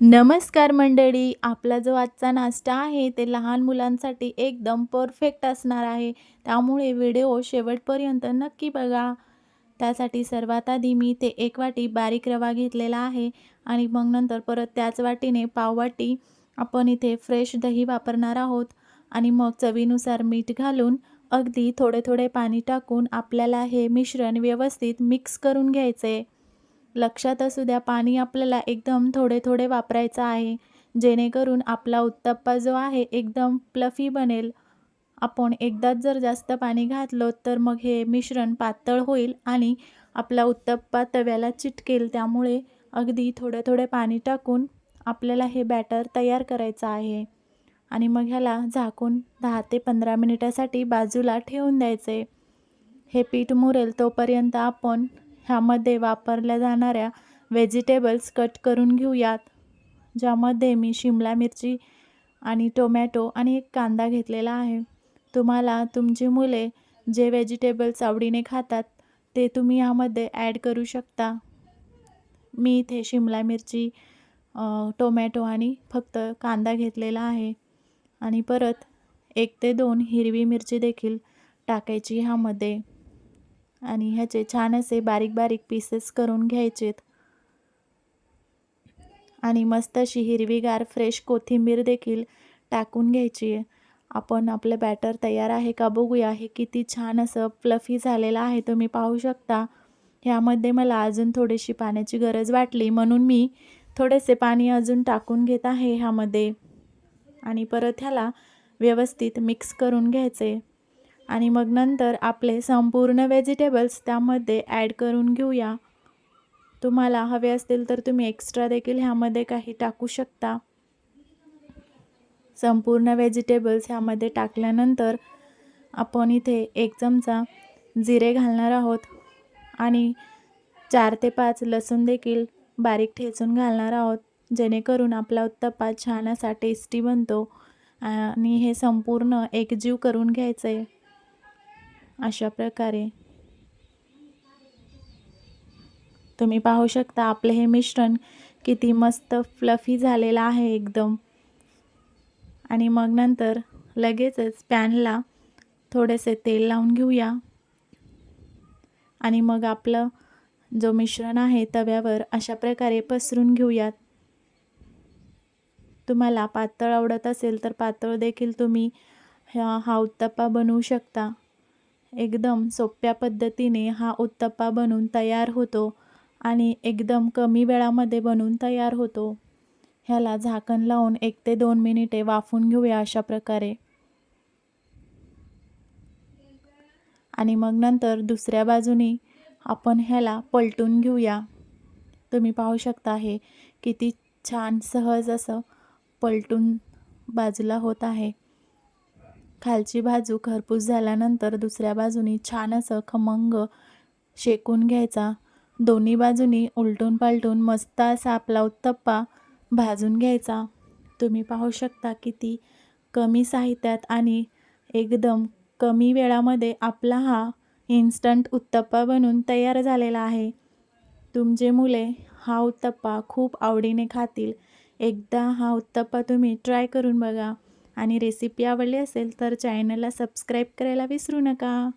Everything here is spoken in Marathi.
नमस्कार मंडळी आपला जो आजचा नाश्ता आहे ते लहान मुलांसाठी एकदम परफेक्ट असणार आहे. त्यामुळे व्हिडिओ शेवटपर्यंत नक्की बघा. त्यासाठी सर्वात आधी मी ते एक वाटी बारीक रवा घेतलेला आहे आणि मग नंतर परत त्याच वाटीने पाववाटी आपण इथे फ्रेश दही वापरणार आहोत. आणि मग चवीनुसार मीठ घालून अगदी थोडे थोडे पाणी टाकून आपल्याला हे मिश्रण व्यवस्थित मिक्स करून घ्यायचे. लक्षात असू द्या पाणी आपल्याला एकदम थोडे थोडे वापरायचं आहे. जेणेकरून आपला उत्तप्पा जो आहे एकदम प्लफी बनेल. आपण एकदाच जर जास्त पाणी घातलं तर मग हे मिश्रण पातळ होईल आणि आपला उत्तप्पा तव्याला चिटकेल. त्यामुळे अगदी थोडे थोडे पाणी टाकून आपल्याला हे बॅटर तयार करायचं आहे. आणि मग ह्याला झाकून दहा ते पंधरा मिनिटासाठी बाजूला ठेवून द्यायचे. हे पीठ मुरेल तोपर्यंत आपण ह्यामध्ये वापरल्या जाणाऱ्या व्हेजिटेबल्स कट करून घेऊयात ज्यामध्ये मी शिमला मिरची आणि टोमॅटो आणि एक कांदा घेतलेला आहे. तुम्हाला तुमची मुले जे व्हेजिटेबल्स आवडीने खातात ते तुम्ही ह्यामध्ये ॲड करू शकता. मी इथे शिमला मिरची टोमॅटो आणि फक्त कांदा घेतलेला आहे. आणि परत एक ते दोन हिरवी मिरची देखील टाकायची ह्यामध्ये. आणि ह्याचे छान असे बारीक बारीक पीसेस करून घ्यायचेत. आणि मस्त अशी हिरवीगार फ्रेश कोथिंबीर देखील टाकून घ्यायची आहे. आपण आपलं बॅटर तयार आहे का बघूया. हे किती छान असं फ्लफी झालेलं आहे. तुम्ही पाहू शकता. ह्यामध्ये मला अजून थोडीशी पाण्याची गरज वाटली. म्हणून मी थोडेसे पाणी अजून टाकून घेत आहे ह्यामध्ये. आणि परत ह्याला व्यवस्थित मिक्स करून घ्यायचे. आणि मग नंतर आपले संपूर्ण व्हेजिटेबल्स त्यामध्ये ॲड करून घेऊया. तुम्हाला हवे असतील तर तुम्ही एक्स्ट्रा देखील ह्यामध्ये काही टाकू शकता. संपूर्ण व्हेजिटेबल्स ह्यामध्ये टाकल्यानंतर आपण इथे एक चमचा जिरे घालणार आहोत आणि चार ते पाच लसूण देखील बारीक ठेचून घालणार आहोत जेणेकरून आपला उत्तप्पा छान असा टेस्टी बनतो आणि हे संपूर्ण एकजीव करून घ्यायचं आहे अशा प्रकारे. तुम्ही पाहू शकता आपलं हे मिश्रण किती मस्त फ्लफी झालेलं आहे एकदम. आणि मग नंतर लगेचच पॅनला थोडेसे तेल लावून घेऊया. आणि मग आपलं जो मिश्रण आहे तव्यावर अशा प्रकारे पसरून घेऊयात. तुम्हाला पातळ आवडत असेल तर पातळ देखील तुम्ही हा हा उत्तप्पा बनवू शकता. एकदम सोप्या पद्धतीने हा उत्तप्पा बनून तयार होतो आणि एकदम कमी वेळामध्ये बनून तयार होतो. ह्याला झाकण लावून एक ते दोन मिनिटे वाफून घेऊया अशा प्रकारे. आणि मग नंतर दुसऱ्या बाजूनी आपण ह्याला पलटून घेऊया. तुम्ही पाहू शकता हे किती छान सहज असं पलटून बाजूला होत आहे. खालची बाजू खरपूस झाल्यानंतर दुसऱ्या बाजूनी छान असं खमंग शेकून घ्यायचा. दोन्ही बाजूनी उलटून पालटून मस्त असा आपला उत्तप्पा भाजून घ्यायचा. तुम्ही पाहू शकता किती कमी साहित्यात आणि एकदम कमी वेळामध्ये आपला हा इन्स्टंट उत्तप्पा बनून तयार झालेला आहे. तुमचे मुले हा उत्तप्पा खूप आवडीने खातील. एकदा हा उत्तप्पा तुम्ही ट्राय करून बघा. आणि रेसिपी आवडली असेल तर चॅनलला सबस्क्राईब करायला विसरू नका.